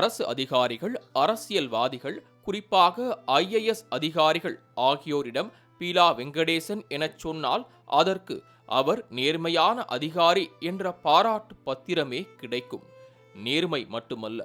அரசு அதிகாரிகள் அரசியல்வாதிகள் குறிப்பாக ஐஏஎஸ் அதிகாரிகள் ஆகியோரிடம் பீலா வெங்கடேசன் எனச் சொன்னால் அதற்கு அவர் நேர்மையான அதிகாரி என்ற பாராட்டு பத்திரமே கிடைக்கும். நேர்மை மட்டுமல்ல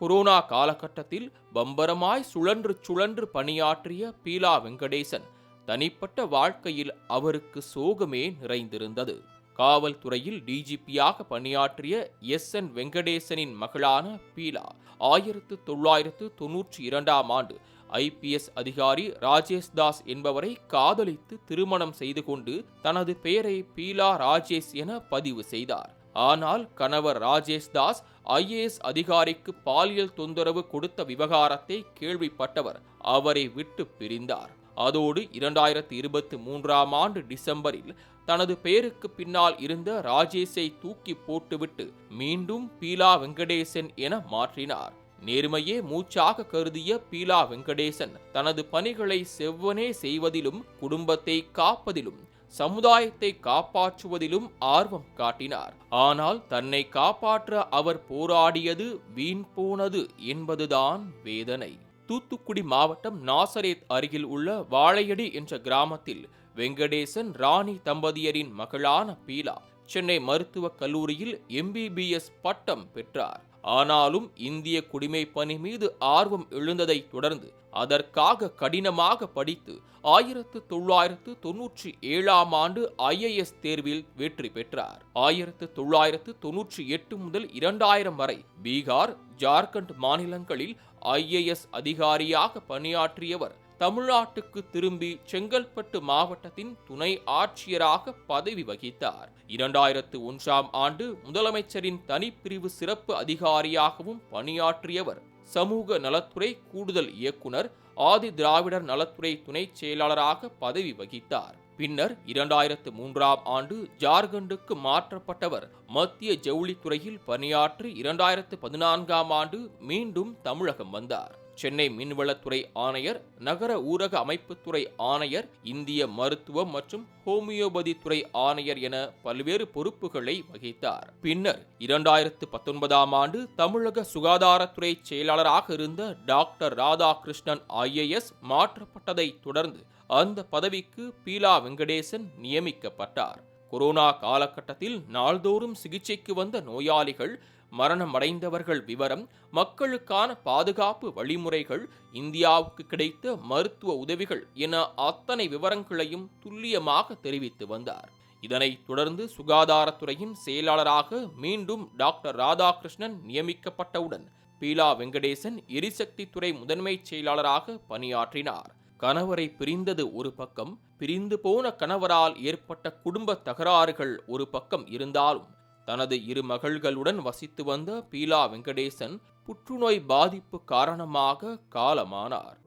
கொரோனா காலகட்டத்தில் பம்பரமாய் சுழன்று சுழன்று பணியாற்றிய பீலா வெங்கடேசன் தனிப்பட்ட வாழ்க்கையில் அவருக்கு சோகமே நிறைந்திருந்தது. காவல்துறையில் டிஜிபியாக பணியாற்றிய எஸ் என் வெங்கடேசனின் மகளான பீலா ஆயிரத்து தொள்ளாயிரத்து தொன்னூற்றி இரண்டாம் ஆண்டு ஐபிஎஸ் அதிகாரி ராஜேஷ் தாஸ் என்பவரை காதலித்து திருமணம் செய்து கொண்டு தனது பெயரை பீலா ராஜேஷ் என பதிவு செய்தார். ஆனால் கணவர் ராஜேஷ் தாஸ் ஐஏஎஸ் அதிகாரிக்கு பாலியல் தொந்தரவு கொடுத்த விவகாரத்தை கேள்விப்பட்டவர் அவரை விட்டு பிரிந்தார். அதோடு இரண்டாயிரத்தி இருபத்தி மூன்றாம் ஆண்டு டிசம்பரில் தனது பெயருக்கு பின்னால் இருந்த ராஜேஷை தூக்கி போட்டுவிட்டு மீண்டும் பீலா வெங்கடேசன் என மாற்றினார். நேர்மையே மூச்சாக கருதிய பீலா வெங்கடேசன் தனது பணிகளை செவ்வனே செய்வதிலும் குடும்பத்தை காப்பதிலும் சமுதாயத்தை காப்பாற்றுவதிலும் ஆர்வம் காட்டினார். ஆனால் தன்னை காப்பாற்ற அவர் போராடியது வீண் போனது என்பதுதான் வேதனை. தூத்துக்குடி மாவட்டம் நாசரேத் அருகில் உள்ள வாழையடி என்ற கிராமத்தில் வெங்கடேசன் ராணி தம்பதியரின் மகளான பீலா சென்னை மருத்துவக் கல்லூரியில் எம்பிபிஎஸ் பட்டம் பெற்றார். ஆனாலும் இந்திய குடிமை பணி மீது ஆர்வம் எழுந்ததை தொடர்ந்து அதற்காக கடினமாக படித்து ஆயிரத்து தொள்ளாயிரத்து தொன்னூற்றி ஏழாம் ஆண்டு ஐஏஎஸ் தேர்வில் வெற்றி பெற்றார். ஆயிரத்து தொள்ளாயிரத்து தொன்னூற்றி எட்டு முதல் இரண்டாயிரம் வரை பீகார் ஜார்க்கண்ட் மாநிலங்களில் ஐஏஎஸ் அதிகாரியாக பணியாற்றியவர் தமிழ்நாட்டுக்கு திரும்பி செங்கல்பட்டு மாவட்டத்தின் துணை ஆட்சியராக பதவி வகித்தார். இரண்டாயிரத்து ஒன்றாம் ஆண்டு முதலமைச்சரின் தனிப்பிரிவு சிறப்பு அதிகாரியாகவும் பணியாற்றியவர் சமூக நலத்துறை கூடுதல் இயக்குனர் ஆதி திராவிடர் நலத்துறை துணை செயலாளராக பதவி வகித்தார். பின்னர் இரண்டாயிரத்து மூன்றாம் ஆண்டு ஜார்க்கண்டுக்கு மாற்றப்பட்டவர். மத்திய ஜவுளித்துறையில் பணியாற்றி இரண்டாயிரத்து பதினான்காம் ஆண்டு மீண்டும் தமிழகம் வந்தார். சென்னை மீன்வளத்துறை ஆணையர் நகர ஊரக அமைப்புத்துறை ஆணையர் இந்திய மருத்துவம் மற்றும் ஹோமியோபதி துறை ஆணையர் என பல்வேறு பொறுப்புகளை வகித்தார். பின்னர் இரண்டாயிரத்து பத்தொன்பதாம் ஆண்டு தமிழக சுகாதாரத்துறை செயலாளராக இருந்த டாக்டர் ராதாகிருஷ்ணன் ஐஏஎஸ் மாற்றப்பட்டதை தொடர்ந்து அந்த பதவிக்கு பீலா வெங்கடேசன் நியமிக்கப்பட்டார். கொரோனா காலகட்டத்தில் நாள்தோறும் சிகிச்சைக்கு வந்த நோயாளிகள் மரணமடைந்தவர்கள் விவரம் மக்களுக்கான பாதுகாப்பு வழிமுறைகள் இந்தியாவுக்கு கிடைத்த மருத்துவ உதவிகள் என அத்தனை விவரங்களையும் துல்லியமாக தெரிவித்து வந்தார். இதனைத் தொடர்ந்து சுகாதாரத்துறையின் செயலாளராக மீண்டும் டாக்டர் ராதாகிருஷ்ணன் நியமிக்கப்பட்டவுடன் பீலா வெங்கடேசன் எரிசக்தி துறை முதன்மை செயலாளராக பணியாற்றினார். கணவரை பிரிந்தது ஒரு பக்கம் பிரிந்து போன கணவரால் ஏற்பட்ட குடும்ப தகராறுகள் ஒரு பக்கம் இருந்தாலும் தனது இரு மகள்களுடன் வசித்து வந்த பீலா வெங்கடேசன் புற்றுநோய் பாதிப்பு காரணமாக காலமானார்.